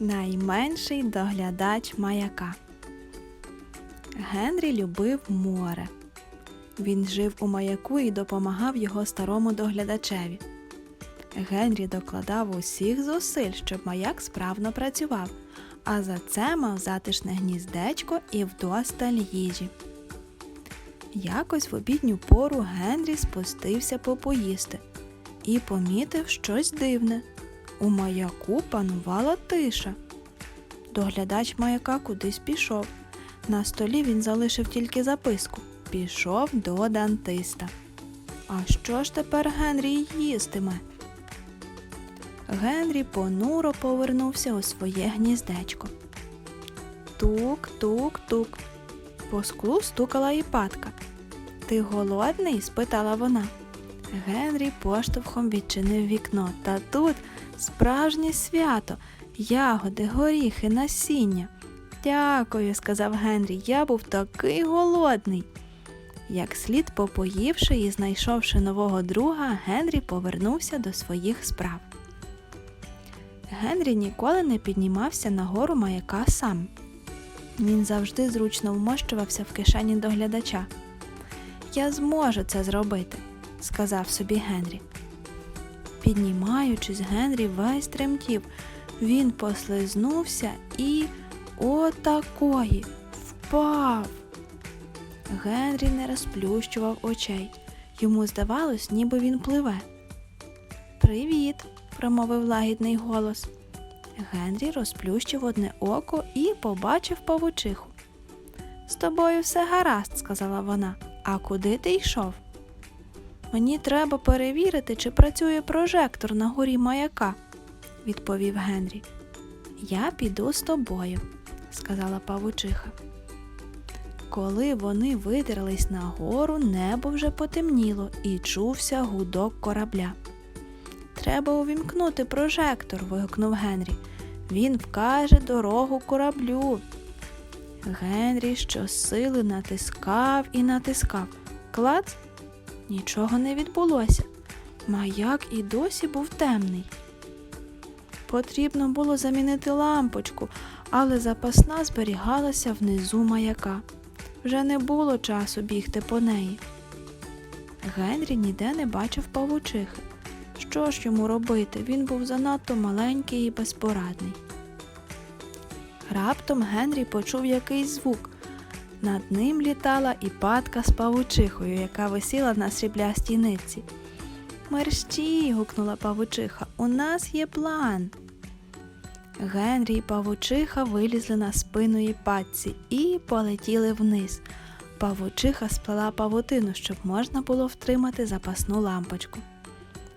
Найменший доглядач маяка. Генрі любив море. Він жив у маяку і допомагав його старому доглядачеві. Генрі докладав усіх зусиль, щоб маяк справно працював, а за це мав затишне гніздечко і вдосталь їжі. Якось в обідню пору Генрі спустився попоїсти і помітив щось дивне. У маяку панувала тиша. Доглядач маяка кудись пішов. На столі він залишив тільки записку пішов до дантиста. А що ж тепер Генрі їстиме? Генрі понуро повернувся у своє гніздечко. Тук, тук, тук. По склу стукала і патка. Ти голодний? спитала вона. Генрі поштовхом відчинив вікно, та тут справжнє свято, ягоди, горіхи, насіння. Дякую, сказав Генрі, я був такий голодний. Як слід попоївши і знайшовши нового друга, Генрі повернувся до своїх справ. Генрі ніколи не піднімався на гору маяка сам. Він завжди зручно вмощувався в кишені доглядача. Я зможу це зробити, сказав собі Генрі. Піднімаючись, Генрі весь тремтів. Він послизнувся і отакої впав. Генрі не розплющував очей. Йому здавалось, ніби він пливе. Привіт, промовив лагідний голос. Генрі розплющив одне око і побачив павучиху. З тобою все гаразд, сказала вона. А куди ти йшов? Мені треба перевірити, чи працює прожектор на горі маяка, відповів Генрі. Я піду з тобою, сказала павучиха. Коли вони видерлись на гору, небо вже потемніло і чувся гудок корабля. Треба увімкнути прожектор. вигукнув Генрі. Він вкаже дорогу кораблю. Генрі щосили натискав і натискав. Клац? Нічого не відбулося. Маяк і досі був темний. Потрібно було замінити лампочку, але запасна зберігалася внизу маяка. Вже не було часу бігти по неї. Генрі ніде не бачив павучихи. Що ж йому робити? Він був занадто маленький і безпорадний. Раптом Генрі почув якийсь звук. Над ним літала і падка з павучихою, яка висіла на сріблястій нитці. Мерщі. гукнула павучиха, у нас є план. Генрі і павучиха вилізли на спину і падці і полетіли вниз. Павучиха сплела павутину, щоб можна було втримати запасну лампочку.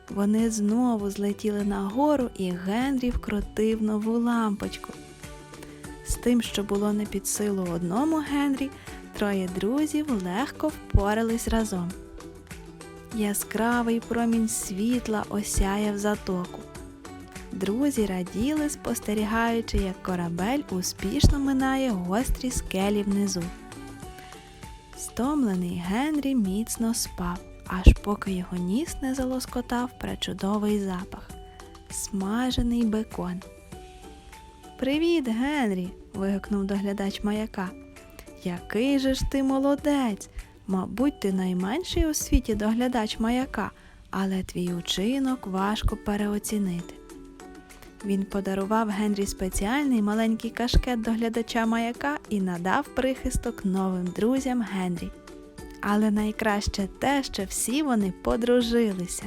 Вони знову злетіли нагору, і Генрі вкрутив нову лампочку. З тим, що було не під силу одному Генрі, троє друзів легко впорались разом. Яскравий промінь світла осяяв затоку. Друзі раділи, спостерігаючи, як корабель успішно минає гострі скелі внизу. Стомлений Генрі міцно спав, аж поки його ніс не залоскотав пречудовий запах смажений бекон. Привіт, Генрі. вигукнув доглядач маяка. Який же ж ти молодець! Мабуть, ти найменший у світі доглядач маяка, але твій учинок важко переоцінити. Він подарував Генрі спеціальний маленький кашкет доглядача маяка і надав прихисток новим друзям Генрі. Але найкраще те, що всі вони подружилися.